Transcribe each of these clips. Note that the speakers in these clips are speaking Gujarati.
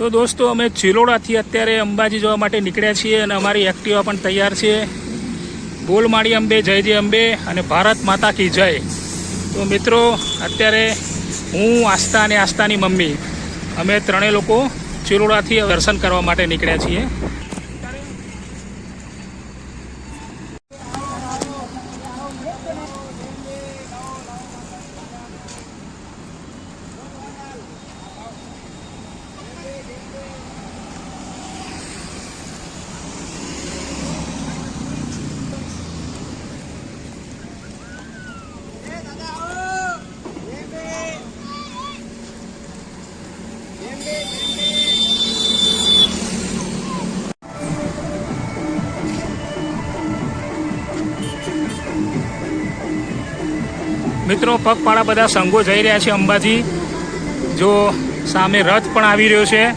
તો દોસ્તો, અમે ચિલોડાથી અત્યારે અંબાજી જવા માટે નીકળ્યા છીએ અને અમારી એક્ટિવા પણ તૈયાર છે. બોલમાળી અંબે, જય જય અંબે અને ભારત માતા કી જય. તો મિત્રો, અત્યારે હું, આસ્થા અને આસ્થાની મમ્મી. અમે ત્રણેય લોકો ચિલોડાથી દર્શન કરવા માટે નીકળ્યા છીએ. મિત્રો, પગપાળા બધા સંઘો જઈ રહ્યા છે અંબાજી. જો સામે રથ પણ આવી રહ્યો છે.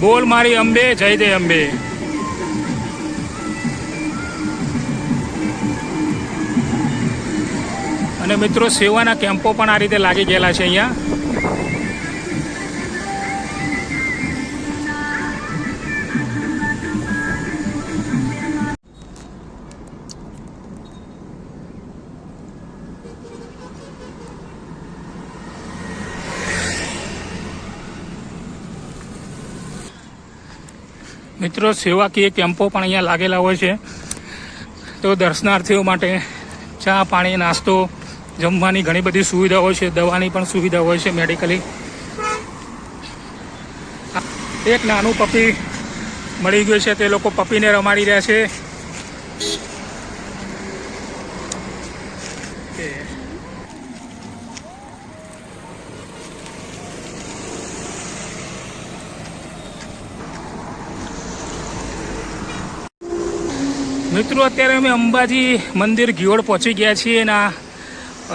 બોલ મારી અંબે, જય દે અંબે. અને મિત્રો, સેવાના કેમ્પો પણ આ રીતે લાગી ગયેલા છે અહીંયા. મિત્રો, સેવાકીય કેમ્પો પણ અહીંયા લાગેલા હોય છે. તો દર્શનાર્થીઓ માટે ચા, પાણી, નાસ્તો, જમવાની ઘણી બધી સુવિધા હોય છે. દવાની પણ સુવિધા હોય છે મેડિકલી. એક નાનું પપી મળી ગયું છે. તે લોકો પપીને રમાડી રહ્યા છે. મિત્રો, અત્યારે અમે અંબાજી મંદિર ઘિયોડ પહોંચી ગયા છીએ અને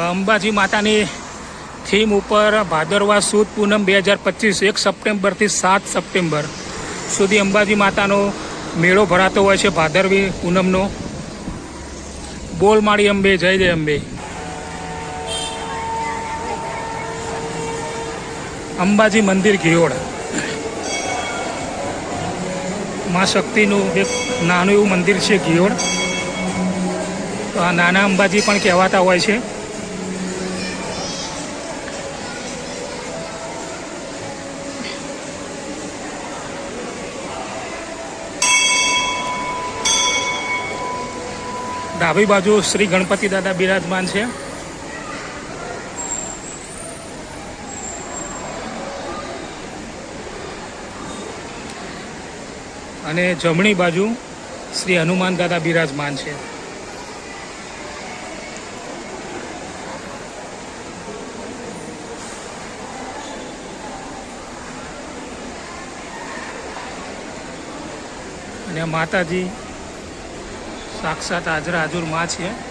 અંબાજી માતાની થીમ ઉપર ભાદરવા સુદ પૂનમ બે હજાર પચીસ, એક સપ્ટેમ્બરથી સાત સપ્ટેમ્બર સુધી અંબાજી માતાનો મેળો ભરાતો હોય છે, ભાદરવી પૂનમનો. બોલ માળી અંબે, જય જય અંબે. અંબાજી મંદિર ઘિયોડ મા શક્તિનું એક નાનું એવું મંદિર છે ઘિયોળ. નાના અંબાજી પણ કહેવાતા હોય છે. ડાબી બાજુ શ્રી ગણપતિ દાદા બિરાજમાન છે. અને જમણી બાજુ શ્રી હનુમાન દાદા બિરાજમાન છે. અને માતાજી સાક્ષાત હાજરા હાજુરમાં છે.